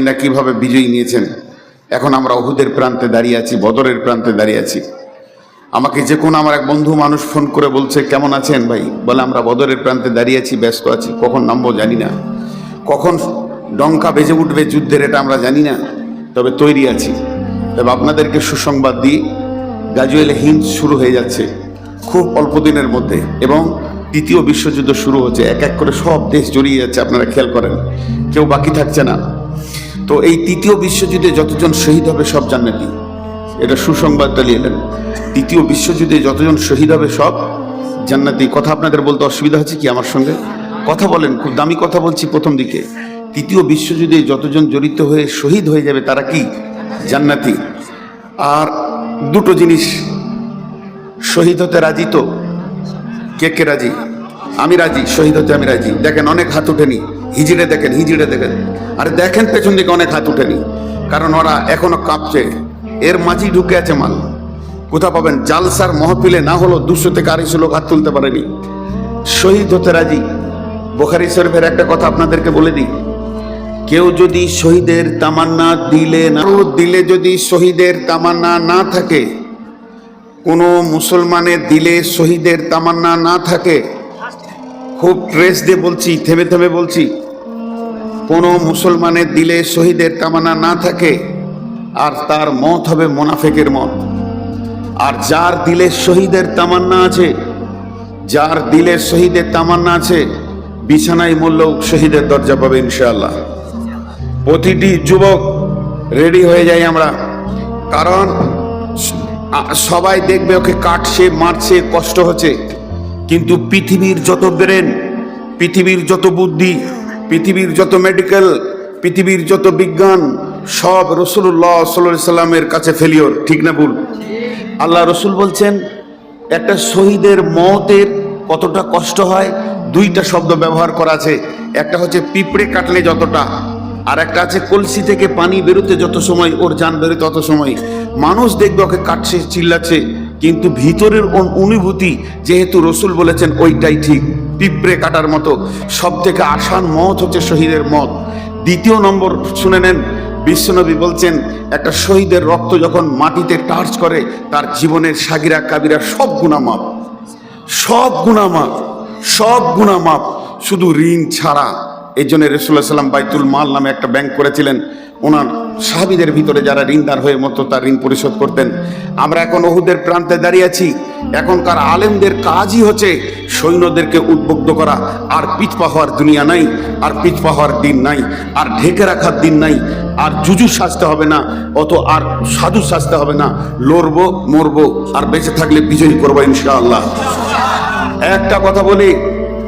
না কীভাবে বিজয়ী নিয়েছেন? এখন আমরা অহুদের প্রান্তে দাঁড়িয়ে আছি, বদরের প্রান্তে দাঁড়িয়ে আছি। আমাকে যে কোনো আমার এক বন্ধু মানুষ ফোন করে বলছে, কেমন আছেন ভাই? বলে, আমরা বদরের প্রান্তে দাঁড়িয়ে আছি, ব্যস্ত আছি। কখন নামবো জানি না। কখন ডঙ্কা বেজে উঠবে যুদ্ধের এটা আমরা জানি না, তবে তৈরি আছি। তবে আপনাদেরকে সুসংবাদ দিই, গাজুয়েল হিন্দ শুরু হয়ে যাচ্ছে খুব অল্প দিনের মধ্যে এবং তৃতীয় বিশ্বযুদ্ধ শুরু হচ্ছে। এক এক করে সব দেশ জড়িয়ে যাচ্ছে, আপনারা খেয়াল করেন। কেউ বাকি থাকছে না। তো এই তৃতীয় বিশ্বযুদ্ধে যতজন শহীদ হবে সব জান্নাতি এটা সুসংবাদটা নিয়ে এলেন। তৃতীয় বিশ্বযুদ্ধে যতজন শহীদ হবে সব জান্নাতি কথা আপনাদের বলতে অসুবিধা হচ্ছে কি আমার সঙ্গে? কথা বলেন, খুব দামি কথা বলছি প্রথম দিকে। তৃতীয় বিশ্বযুদ্ধে যতজন জড়িত হয়ে শহীদ হয়ে যাবে তারা কি? জান্নাতি। আর দুটো জিনিস। শহীদ হতে রাজি তো? কে কে রাজি? আমি রাজি, শহীদ হতে আমি রাজি। দেখেন অনেক হাত উঠেনি। হিজিড়ে দেখেন হিজিড়ে দেখেন। আরে দেখেন পেছন দিকে অনেক হাত উঠেনি। কারণ ওরা এখনও কাঁপছে। এর মাঝি ঢুকে আছে মাল। কোথা পাবেন? জালসার মহফিলে না হলো দুশো থেকে আড়াইশো লোক হাত তুলতে পারেনি। শহীদ হতে রাজি? বোখারি শরীফের একটা কথা আপনাদেরকে বলে দিই। কেউ যদি শহীদের তামান্না দিলে না দিলে যদি শহীদের তামান্না না থাকে, কোনো মুসলমানের দিলে শহীদের তামান্না না থাকে, খুব ট্রেস দিয়ে বলছি, থেমে থেমে বলছি কোনো মুসলমানের দিলে শহীদের তামান্না না থাকে, আর তার মত হবে মোনাফেকের মত। আর যার দিলে শহীদের তামান্না আছে, যার দিলে শহীদের তামান্না আছে, বিছানায় মূল্যও শহীদের দরজা পাবে ইনশাআল্লাহ। প্রতিটি যুবক রেডি হয়ে যাই আমরা, কারণ সবাই দেখবে ওকে কাটছে, মারছে, কষ্ট হচ্ছে। কিন্তু পৃথিবীর যত ব্রেন, পৃথিবীর যত বুদ্ধি পৃথিবীর যত মেডিকেল পৃথিবীর যত বিজ্ঞান, সব রসুল্লাহ সাল্লাহ সাল্লামের কাছে ফেলিওর ঠিক না ভুল? আল্লাহ রসুল বলছেন, একটা শহীদের মতের কতটা কষ্ট হয়, দুইটা শব্দ ব্যবহার করা আছে। একটা হচ্ছে পিঁপড়ে কাটলে যতটা, আর একটা আছে কলসি থেকে পানি বেরোতে যত সময়, ওর যান বেরোতে তত সময়। মানুষ দেখবে ওকে কাটছে, চিল্লাচ্ছে, কিন্তু ভিতরের অন- অনুভূতি যেহেতু রসুল বলেছেন, ওইটাই ঠিক। পিঁপড়ে কাটার মতো, সব থেকে আসান মত হচ্ছে শহীদের মত। দ্বিতীয় নম্বর শুনে নেন, বিশ্বনবী বলছেন, একটা শহীদের রক্ত যখন মাটিতে টার্চ করে, তার জীবনের সাগিরা, কাবিরা সব গুণামাপ। সব গুণামাপ সব গুণামাপ, শুধু ঋণ ছাড়া। এই জন্য রসুল্লাহ সাল্লাম বাইতুল মাল নামে একটা ব্যাংক করেছিলেন। ওনার সাহাবিদের ভিতরে যারা ঋণদার হয়ে মতো তার ঋণ পরিশোধ করতেন। আমরা এখন ওহুদের প্রান্তে দাঁড়িয়ে আছি। এখনকার আলেমদের কাজই হচ্ছে সৈন্যদেরকে উদ্বুদ্ধ করা। আর পিছপা হওয়ার দুনিয়া নাই, আর পিছপা হওয়ার দিন নাই, আর ঢেকে রাখার দিন নাই, আর জুজু সাজতে হবে না, অত আর সাধু সাজতে হবে না। লড়বো, মরবো, আর বেঁচে থাকলে বিজয়ী করব ইনশাআল্লাহ। একটা কথা বলি,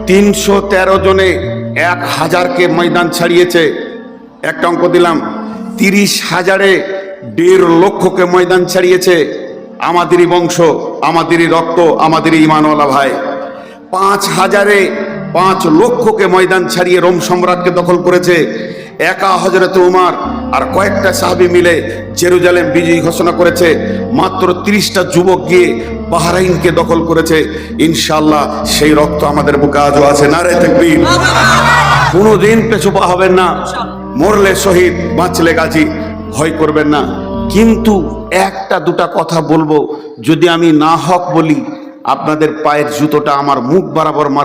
তিনশো তেরো জনে এক হাজারকে ময়দান ছাড়িয়েছে। একটা অঙ্ক দিলাম, তিরিশ হাজারে দেড় লক্ষকে ময়দান ছাড়িয়েছে। আমাদেরই বংশ, আমাদেরই রক্ত, আমাদেরই ইমানওয়ালা ভাই। পাঁচ হাজারে পাঁচ লক্ষকে ময়দান ছাড়িয়ে রোম সম্রাটকে দখল করেছে। একা হজরত উমার আর কয়েকটা সাহাবি মিলে জেরুজালেম বিজয়ী ঘোষণা করেছে। মাত্র তিরিশটা যুবক গিয়ে বাহরাইনকে দখল করেছে ইনশাল্লাহ সেই রক্ত আমাদের বুকে আজও আছে। না রে দেখবি কোনোদিন পেছপা হবেন না। মরলে শহীদ, বাঁচলে গাজী। ভয় করবেন না। কিন্তু একটা দুটা কথা বলব, যদি আমি না হক বলি, আপনাদের পায়ের জুতোটা আমার মুখ বরাবর মার